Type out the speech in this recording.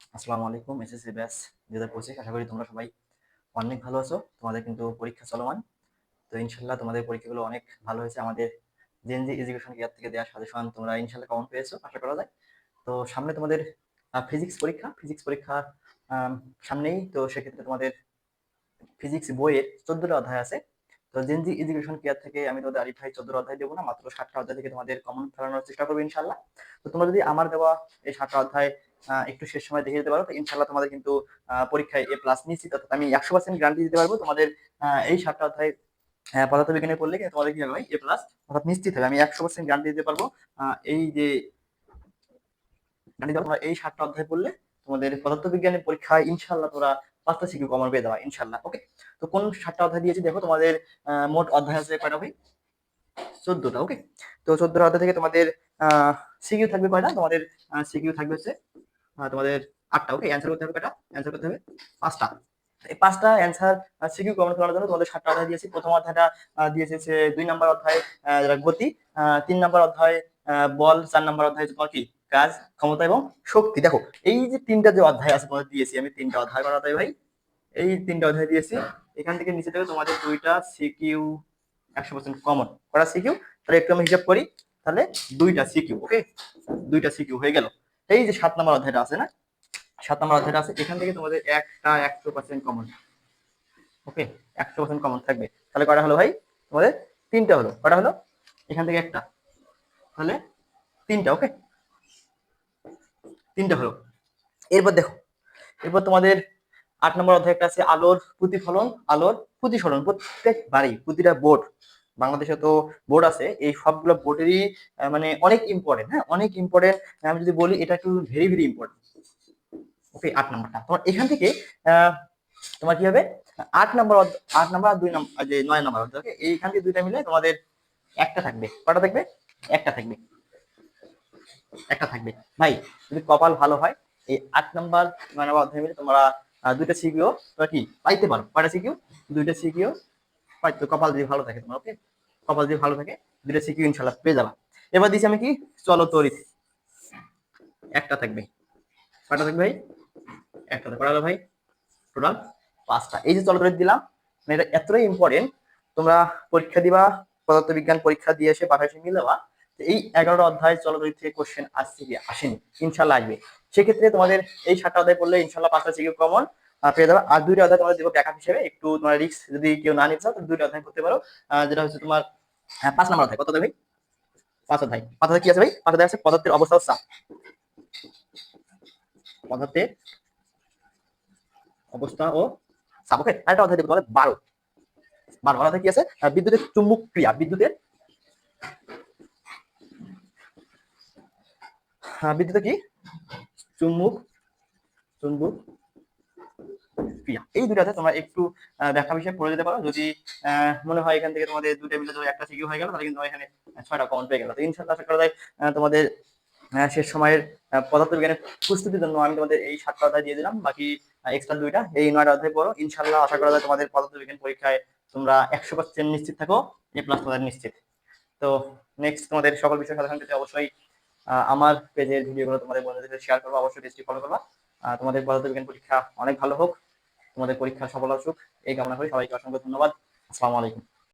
আসসালামু আলাইকুম, এসএসসি ব্যাস দু হাজার পঁচিশ, আশা করি তোমরা সবাই অনেক ভালো আছো। তোমাদের কিন্তু পরীক্ষা চলমান। তো ইনশাল্লাহ তোমাদের পরীক্ষাগুলো অনেক ভালো হয়েছে। আমাদের জেনজি এডুকেশন কেয়ার থেকে দেওয়া সাজেশন তোমরা ইনশাল্লাহ কমন পেয়েছ, আশা করা যায়। তো সামনে তোমাদের ফিজিক্স পরীক্ষা। ফিজিক্স পরীক্ষা সামনেই। তো সেক্ষেত্রে তোমাদের ফিজিক্স বইয়ের চোদ্দটা অধ্যায় আছে। তো জেনজি এডুকেশন কেয়ার থেকে আমি তোমাদের আরিফ ভাই চোদ্দ অধ্যায় দেবো না, মাত্র সাতটা অধ্যায় থেকে তোমাদের কমন ফেলানোর চেষ্টা করব ইনশাল্লাহ তো তোমরা যদি আমার দেওয়া এই সাতটা অধ্যায় একটু শেষ সময় দেখে দিতে পারো। তো ইনশাল্লাহ তোমাদের কিন্তু পরীক্ষায় এ প্লাস নিশ্চিত। অর্থাৎ আমি একশো পার্সেন্ট গ্যারান্টি দিতে পারব। তোমাদের এই সাতটা অধ্যায় পদার্থবিজ্ঞানে পড়লে কিন্তু তোমাদের কি হবে এ প্লাস অর্থাৎ নিশ্চিত হবে। আমি একশো পার্সেন্ট গ্যারান্টি দিতে পারব। এই যে তোমরা এই সাতটা অধ্যায় পড়লে তোমাদের পদার্থবিজ্ঞানের পরীক্ষায় ইনশাল্লাহ তোমরা পাঁচটা সিকিউ কমন পেয়ে দেওয়া ইনশাল্লাহ ওকে তো কোন সাতটা অধ্যায় দিয়েছি? দেখো তোমাদের মোট অধ্যায় আছে কয়টা ভাই? চোদ্দটা ওকে তো চোদ্দটা অধ্যায় থেকে তোমাদের সিকিউ থাকবে কয়টা? তোমাদের সিকিউ থাকবে হচ্ছে তোমাদের আটটা ওকে অ্যান্সার করতে হবে কয়টা? অ্যান্সার করতে হবে পাঁচটা। এই পাঁচটা অ্যান্সার সিকিউ কমন করার জন্য তোমাদের সাতটা অধ্যায় দিয়েছি। প্রথম অধ্যায়টা দিয়েছে হচ্ছে দুই নম্বর অধ্যায় গতি তিন নম্বর অধ্যায় বল, চার নম্বর অধ্যায় তোমার কি? কাজ, ক্ষমতা এবং শক্তি। দেখো, এই যে তিনটা যে অধ্যায় আছে তোমাদের দিয়েছি, আমি তিনটা অধ্যায় করা ভাই। এই তিনটা অধ্যায় দিয়েছি, এখান থেকে নিচে থেকে তোমাদের দুইটা সিকিউ একশো পার্সেন্ট কমন করা সিকিউ তাহলে একটু আমি হিসাব করি, তাহলে দুইটা সিকিউ ওকে দুইটা সিকিউ হয়ে গেল। এই যে সাত নম্বর অধ্যায়টা আছে না? সাত নম্বর অধ্যায়টা আছে, এখান থেকে তোমাদের একটা, একশো পার্সেন্ট কমন ওকে একশো পার্সেন্ট কমন থাকবে। তাহলে কটা হলো ভাই? তোমাদের তিনটা হলো। কটা হলো? এখান থেকে একটা। তাহলে তিনটা ওকে তিনটা হলো। এরপর দেখো, এরপর তোমাদের আট নম্বর অধ্যায় একটা আছে, আলোর প্রতিফলন আলোর প্রতিফলন প্রত্যেক বাড়ি প্রতিটা বোর্ড বাংলাদেশে তো বোর্ড আছে, এই সবগুলো বোর্ডেরই মানে অনেক ইম্পর্টেন্ট হ্যাঁ? অনেক ইম্পর্টেন্ট আমি যদি বলি এটা একটু ভেরি ভেরি ইম্পর্টেন্ট ওকে আট নাম্বারটা। তোমার এখান থেকে তোমার কি হবে? আট নম্বর আট নম্বর দুই নম্বর যে নয় নম্বর ওকে এইখান থেকে দুইটা মিলে তোমাদের একটা থাকবে। কটা থাকবে? একটা থাকবে। একটা থাকবে। ভাই, যদি কপাল ভালো হয়, এই আট নম্বর, নয় নাম্বার অধ্যায় মিলে তোমরা দুইটা সিকিও তোমরা কি? পাইতে পারো। কয়টা সিকিও দুইটা সিকিও পাইতো কপাল যদি ভালো থাকে তোমার ওকে কপাল যদি ভালো থাকে দুইটা সিকিউ ইনশাল্লাহ পেয়ে যাবা। এবার দিচ্ছি আমি কি? চলো তরিত একটা থাকবে। কয়টা থাকবে ভাই? একটা থাকবে। কটা ভাই? টোটাল পাঁচটা। এই যে চলো তরিত দিলাম মানে এটা এতটাই ইম্পর্টেন্ট তোমরা পরীক্ষা দিবা, পদার্থবিজ্ঞান পরীক্ষা দিয়ে এসে পাঠাশি মিলাবা এই এগারোটা অধ্যায় চলতরিত থেকে কোশ্চেন আসছে আসেনি। ইনশাল্লাহ আসবে। সেক্ষেত্রে তোমাদের এই সাতটা অধ্যায় পড়লে ইনশাল্লাহ পাঁচটা সিকিউ কমন পেয়ে যাবে। আর দুইটা অধ্যায় তোমাদের দেবো ব্যাকআপ হিসেবে। একটু তোমার রিস্ক যদি কেউ না নিতে চাও তাহলে দুইটা অধ্যায় করতে পারো। যেটা হচ্ছে তোমার হ্যাঁ, পাঁচ নম্বর অধ্যায়। কত ভাই? পাঁচ অধ্যায়। পাঁচ অধ্যায় কি আছে ভাই? পাঁচ অধ্যায় আছে পদার্থের অবস্থা চাপ। পদার্থের অবস্থা ও চাপ। ওকে আরেকটা অধ্যায় দেবো তোমাদের বারো। বারো অধ্যায় কি আছে? বিদ্যুতের চুম্বক ক্রিয়া। বিদ্যুতের বিদ্যুতের কি? চুম্বক চুম্বক ক্রিয়া এই দুটাতে তোমরা একটু ব্যাখ্যা বিষয়ে পড়ে যেতে পারো। যদি মনে হয় এখান থেকে তোমাদের দুটো মিলে যদি একটা সিকিউ হয়ে গেল, তাহলে কিন্তু এখানে ছয়টা কমন পেয়ে গেল। তো ইনশাল্লাহ আশা করা যায় তোমাদের শেষ সময়ের পদার্থবিজ্ঞানের প্রস্তুতির জন্য আমি তোমাদের এই সাতটা অধ্যায় দিয়ে দিলাম। বাকি এক্সট্রা দুইটা, এই নয়টা অধ্যায় পড়ো। ইনশাল্লাহ আশা করা যায় তোমাদের পদার্থবিজ্ঞান পরীক্ষায় তোমরা একশো পার্সেন্ট নিশ্চিত থাকো, এ প্লাস তোমাদের নিশ্চিত। তো নেক্সট তোমাদের সকল বিষয় সাধারণ পেতে অবশ্যই আমার পেজের ভিডিওগুলো তোমাদের বন্ধুদের শেয়ার করব, অবশ্যই ফলো করবা। তোমাদের পদার্থবিজ্ঞান পরীক্ষা অনেক ভালো হোক। তোমাদের পরীক্ষা সফল আসুক এই কামনা করি। সবাইকে অসংখ্য ধন্যবাদ। আসসালামু আলাইকুম।